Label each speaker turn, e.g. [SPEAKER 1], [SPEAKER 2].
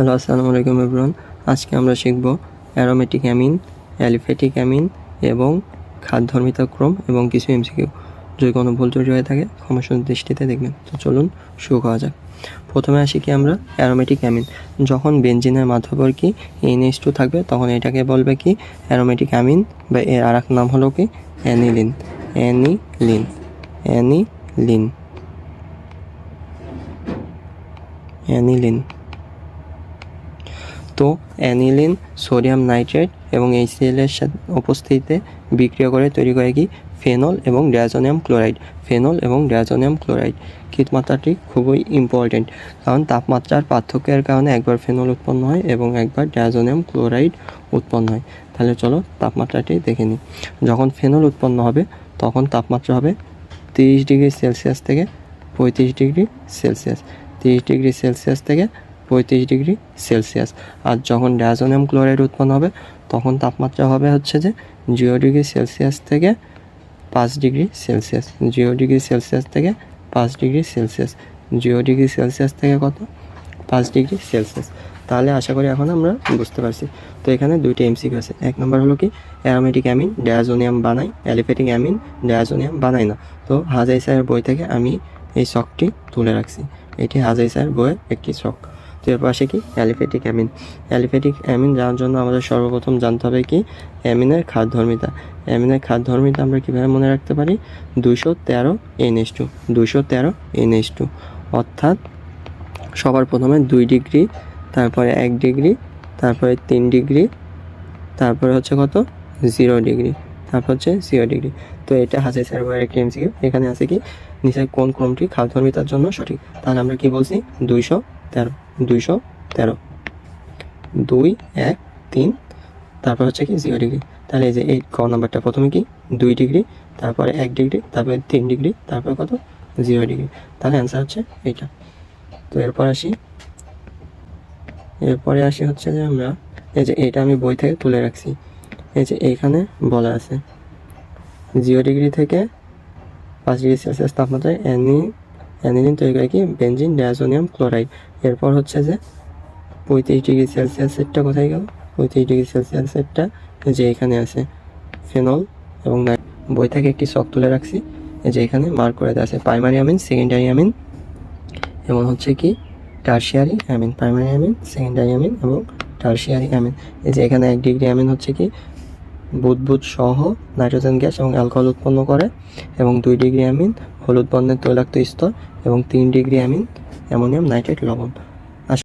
[SPEAKER 1] Hello, আসসালামু আলাইকুম everyone. আজকে আমরা শিখব অ্যারোমেটিক অ্যামিন অ্যালিফেটিক অ্যামিন এবং খাদ্যধর্মিতা ক্রম এবং কিছু এমসিকিউ যদি কোনো ভুল ত্রুটি হয়ে থাকে ক্ষমাসুন্দর দৃষ্টিতে দেখবেন। তো চলুন শুরু করা যাক। প্রথমে আসি কি আমরা? অ্যারোমেটিক অ্যামিন যখন বেঞ্জিনের মাধ্যবর্তী এনএইচ টু থাকবে, তখন এটাকে বলবে কি অ্যারোমেটিক অ্যামিন বা এর আর নাম হলো কি অ্যানিলিন অ্যানিলিন অ্যানিলিন অ্যানিলিন তো অ্যানিলিন, সোডিয়াম নাইট্রেট এবং এইচসিএল এর সাথে উপস্থিতিতে বিক্রিয়া করে তৈরি করে কি? ফেনল এবং ডায়াজোনিয়াম ক্লোরাইড। ফেনল এবং ডায়াজোনিয়াম ক্লোরাইড। কীটমাত্রাটি খুবই ইম্পর্টেন্ট কারণ তাপমাত্রার পার্থক্যের কারণে একবার ফেনল উৎপন্ন হয় এবং একবার ডায়াজোনিয়াম ক্লোরাইড উৎপন্ন হয়। তাহলে চলো তাপমাত্রাটি দেখে নিই। যখন ফেনল উৎপন্ন হবে, তখন তাপমাত্রা হবে তিরিশ ডিগ্রি সেলসিয়াস থেকে পঁয়ত্রিশ ডিগ্রি সেলসিয়াস। তিরিশ ডিগ্রি সেলসিয়াস থেকে পঁয়ত্রিশ ডিগ্রি সেলসিয়াস। আর যখন ডায়াজোনিয়াম ক্লোরাইড উৎপন্ন হবে, তখন তাপমাত্রা হবে হচ্ছে যে জিরো ডিগ্রি সেলসিয়াস থেকে পাঁচ degree Celsius. Zero degree Celsius থেকে পাঁচ degree Celsius. Zero degree Celsius থেকে কত? পাঁচ ডিগ্রি সেলসিয়াস। তাহলে আশা করি এখন আমরা বুঝতে পারছি। তো এখানে দুইটি এমসিকিউ আছে। এক নম্বর হলো কি? অ্যারোমেটিক অ্যামিন ডায়াজোনিয়াম বানাই অ্যালিফেটিক অ্যামিন ডায়াজোনিয়াম বানাই না। তো হাজাই স্যারের বই থেকে আমি এই শখটি তুলে রাখছি। এটি হাজাই স্যারের বইয়ের একটি শখ। তো এর পাশে কি? Aliphatic amine. অ্যালিফেটিক অ্যামিন জানার জন্য আমাদের সর্বপ্রথম জানতে হবে কি? অ্যামিনের খাদ্যধর্মিতা। অ্যামিনের খাদ্যধর্মিতা আমরা কীভাবে মনে রাখতে পারি? দুশো তেরো এনএস টু। দুশো তেরো এনএস টু। অর্থাৎ সবার প্রথমে দুই ডিগ্রি, তারপরে এক ডিগ্রি, তারপরে তিন ডিগ্রি, তারপরে হচ্ছে কত? Zero degree. তারপর হচ্ছে জিরো ডিগ্রি। তো এটা স্যার বইয়ের একটি এমসিকিউ এখানে আছে কি? নিচে কোন ক্রমটি খাদ্যধর্মিতার জন্য সঠিক? তাহলে আমরা কি বলছি? দুইশো তেরো, দুইশো তেরো। দুই, এক, তিন, তারপর হচ্ছে কি জিরো ডিগ্রি তাহলে এই যে এই ক নাম্বারটা প্রথমে কি? দুই ডিগ্রি তারপরে এক ডিগ্রি তারপরে তিন ডিগ্রি তারপরে কত? জিরো ডিগ্রি তাহলে অ্যান্সার হচ্ছে এইটা। তো এরপর আসি। এরপরে আসি হচ্ছে যে আমরা এই যে এটা আমি বই থেকে তুলে রাখছি। এই যে এইখানে বলা আছে। জিরো ডিগ্রি থেকে পাঁচ ডিগ্রি সেলসিয়াস তাপমাত্রায় অ্যানি অ্যানিলিন তৈরি করে কি? Benzene diazonium chloride. এরপর হচ্ছে যে পঁয়ত্রিশ ডিগ্রি সেলসিয়াস সেটটা কোথায় গেল? পঁয়ত্রিশ ডিগ্রি সেলসিয়াস সেটটা যে এখানে আছে ফেনল এবং বই থেকে একটি শক তুলে রাখছি। যে এখানে মার্ক করে দেওয়া আছে। প্রাইমারি অ্যামিন সেকেন্ডারি অ্যামিন এবং হচ্ছে কি? Tertiary amine primary amine secondary amine এবং টার্সিয়ারি অ্যামিন এই যে এখানে এক ডিগ্রি অ্যামিন হচ্ছে কি? বুদবুদ সহ নাইট্রোজেন গ্যাস এবং অ্যালকোহল উৎপন্ন করে এবং দুই ডিগ্রি অ্যামিন, হলুদ বর্ণের তৈলাক্ত স্তর এবং তিন ডিগ্রি অ্যামিন, অ্যামোনিয়াম নাইট্রেট লবণ।